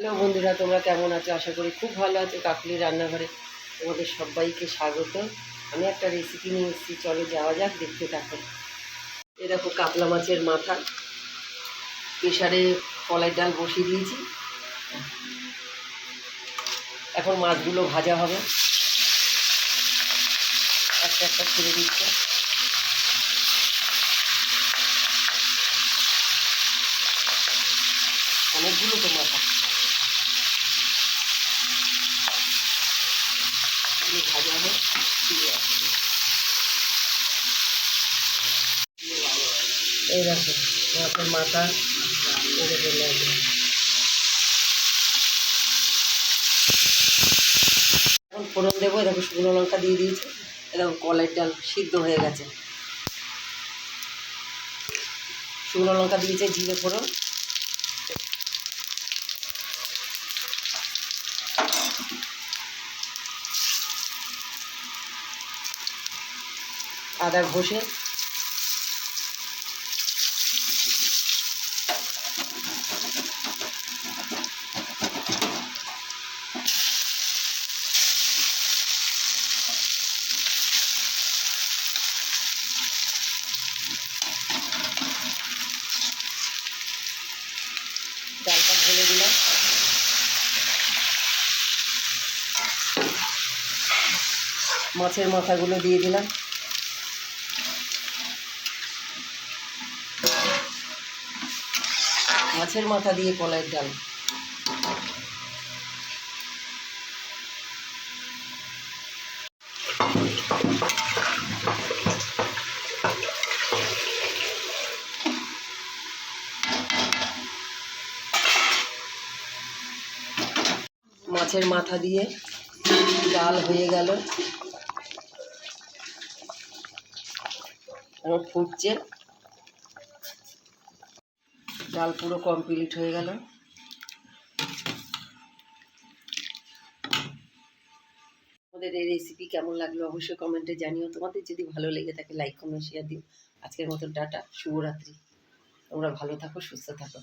Hello বন্ধুরা, তোমরা কেমন আছো? আশা করি খুব ভালো আছো। কাকুলি রান্নাঘরে তোমাদের সবাইকে স্বাগত। আমি একটা রেসিপি নিয়ে এসেছি। চলো যাওয়া যাক, দেখতে থাকো। এ দেখো, কাতলা মাছের মাথা। প্রেশারে কলাই ডাল বসিয়ে দিয়েছি। এখন মাছগুলো ভাজা হবে। একটা একটা ছেড়ে দিচ্ছে। অনেকগুলো তো মাথা। এগুলো ভাজা আসছি। এই দেখো মাথা, এটা চলে আসবে। এখন ফোড়ন দেবো দেখো শুকনো লঙ্কা দিয়ে দিয়েছি। দেখো কলাই ডাল সিদ্ধ হয়ে গেছে। শুকনো লঙ্কা দিয়েছে, জিরে ফোড়ন। আদা ঘষে। দিলাম। মাছের মাথাগুলো দিয়ে দিলাম। মাছের মাথা দিয়ে কলাইয়ের ডাল। মাছের মাথা দিয়ে ডাল হয়ে গেল। ফুটছে। ডাল পুরো কমপ্লিট হয়ে গেল। আমাদের এই রেসিপি কেমন লাগল অবশ্যই কমেন্টে জানিও। তোমাদের যদি ভালো লেগে থাকে লাইক কমেন্ট শেয়ার দিও। আজকের মতো ডাটা শুভরাত্রি। তোমরা ভালো থাকো, সুস্থ থাকো।